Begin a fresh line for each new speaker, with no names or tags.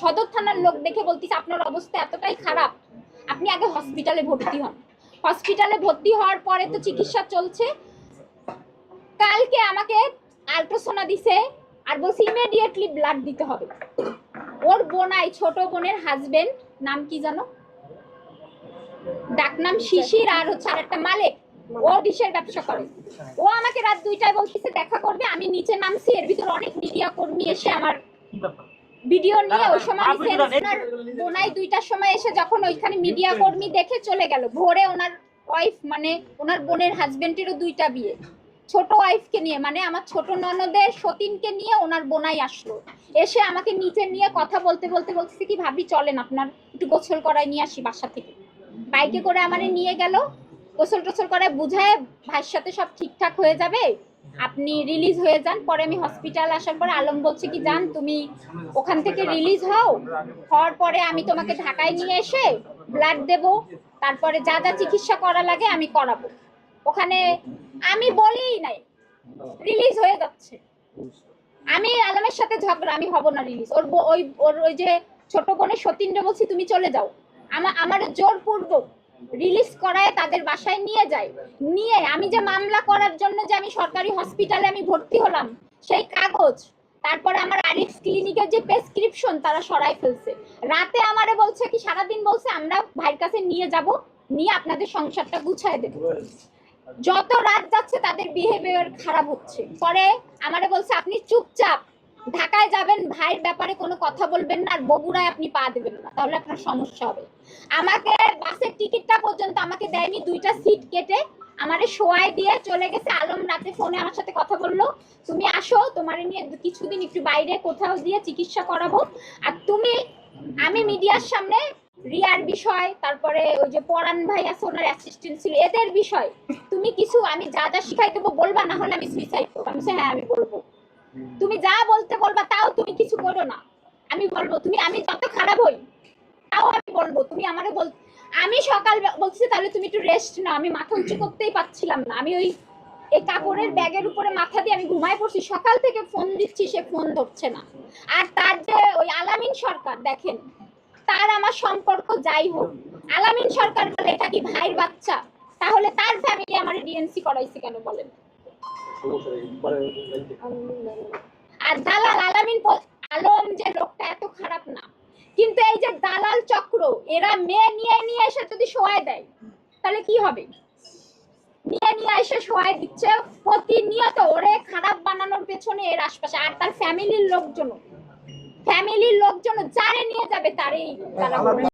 সদর থানার লোক দেখে বলতিস আপনার অবস্থা এতটাই খারাপ। আপনি আগে হসপিটালে ভর্তি হন। হসপিটালে ভর্তি হওয়ার পরে তো চিকিৎসা চলছে। কালকে আমাকে আলট্রাসোনা দিছে, আর বলছে ইমিডিয়েটলি ব্লাড দিতে হবে। ওর বোনাই ছোট বোনের হাজবেন্ড নাম কি জানো? ডাকনাম শিশির আর হচ্ছে আর একটা মালিক। ও ডিশের ব্যবসা করে। ও আমাকে রাত দুইটায় বলতেছে, দেখা করবে, আমি নিচে নামছি, এর ভিতর অনেক মিডিয়া কর্মী এসে আমার ভিডিও নিয়ে ওই সময় আমি সেন্সার বোনাই দুইটার সময় এসে যখন ওইখানে মিডিয়া কর্মী দেখে চলে গেল ভোরে ওনার ওয়াইফ মানে ওনার বোনের হাজবেন্ডেরও দুইটা বিয়ে। ছোট ওয়াইফকে নিয়ে মানে আমার ছোট ননদের সতীনকে নিয়ে ওনার বোনাই আসলো। এসে আমাকে নিচে নিয়ে কথা বলতে বলতে বলতেছে কি ভাবি চলেন আপনার একটু গোসল করায় নিয়ে আসি বাসা থেকে। বাইকে করে আমারে নিয়ে গেল গোসল টোসল করে বুঝায় ভাইয়ের সাথে সব ঠিকঠাক হয়ে যাবে। আপনি রিলিজ হয়ে যান, পরে আমি হসপিটাল আসার পরে আলম বলছে কি যান তুমি ওখান থেকে রিলিজ হও, হওয়ার পরে আমি তোমাকে ঢাকায় নিয়ে এসে ব্লাড দেব, তারপরে যা যা চিকিৎসা করা লাগে আমি করাবো। ওখানে আমি বলিই নাই রিলিজ হয়ে যাচ্ছে। আমি আলমের সাথে ঝগড়া, আমি হব না রিলিজ ওর ওই ওর ওই যে ছোট বোনের সতীন্দ্র বলছি, তুমি চলে যাও। আমার আমার জোরপূর্বক রিলিজ করায় তাদের বাসায় নিয়ে যায়। নিয়ে আমি যে মামলা করার জন্য যে আমি সরকারি হসপিটালে আমি ভর্তি হলাম, সেই কাগজ, তারপরে আমার আরিফ ক্লিনিকের যে প্রেসক্রিপশন তারা সরাই ফেলছে। রাতে আমারে বলছে কি, সারাদিন বলছে, আমরা ভাইয়ের কাছে নিয়ে যাব, নিয়ে আপনাদের সংসারটা গুছায় দেবো। যত রাত যাচ্ছে তাদের বিহেভিয়ার খারাপ হচ্ছে। পরে আমারে বলছে, আপনি চুপচাপ, ঢাকায় যাবেন, ভাইয়ের ব্যাপারে কোনো কথা বলবেন না, আর বগুড়ায় আপনি পা দেবেন না, তাহলে আপনার সমস্যা হবে। আমাকে টিকিটটা পর্যন্ত আমাকে দেয়নি, দুইটা সিট কেটে আমারে শোয়াই দিয়ে চলে গেছে। আলম রাতে ফোনে আমার সাথে কথা বলল, তুমি আসো, তোমার নিয়ে কিছুদিন একটু বাইরে কোথাও দিয়ে চিকিৎসা করাবো। আর তুমি, আমি মিডিয়ার সামনে রিয়ার বিষয়, তারপরে ওই যে পরাণ ভাই আছে, ওনার অ্যাসিস্ট্যান্ট ছিল, এদের বিষয়। তুমি কিছু, আমি যা যা শিখাই দেবো বলবা, না হলে আমি সুইসাইড করব। আমি হ্যাঁ আমি বলব। তুমি যা বলতে বলবা, তাও তুমি কিছু করো না। আমি বলব, তুমি, আমি যত খারাপ হই, তাও আমি বলব। তুমি আমারে বল আমি সকাল বলছি তাহলে তুমি একটু রেস্ট নাও। আমি মাথা উঁচু করতেই পারছিলাম না। আমি ওই কাপড়ের ব্যাগের উপরে মাথা দিয়ে আমি ঘুমায় পড়ছি। সকাল থেকে ফোন দিচ্ছি, সে ফোন ধরছে না। আর তার যে ওই আলামিন সরকার, দেখেন, তার আমার সম্পর্ক যাই হোক, আলামিন সরকার বলে এটা কি ভাইয়ের বাচ্চা? তাহলে তার ফ্যামিলি আমার ডিএনসি করাইছে কেন বলেন? আর দালাল, আলামিন আলম যে লোকটা এত খারাপ না। কিন্তু এই যে দালাল চক্র, এরা মেয়ে নিয়ে নিয়ে এসে যদি সোয়াই দেয়, তাহলে কি হবে? নিয়ে নিয়ে এসে শোয়ায় দিচ্ছে, প্রতিনিয়ত ওরে খারাপ বানানোর পেছনে এর আশপাশে। আর তার ফ্যামিলির লোকজন ফ্যামিলির লোকজন যারে নিয়ে যাবে, তারেই তারা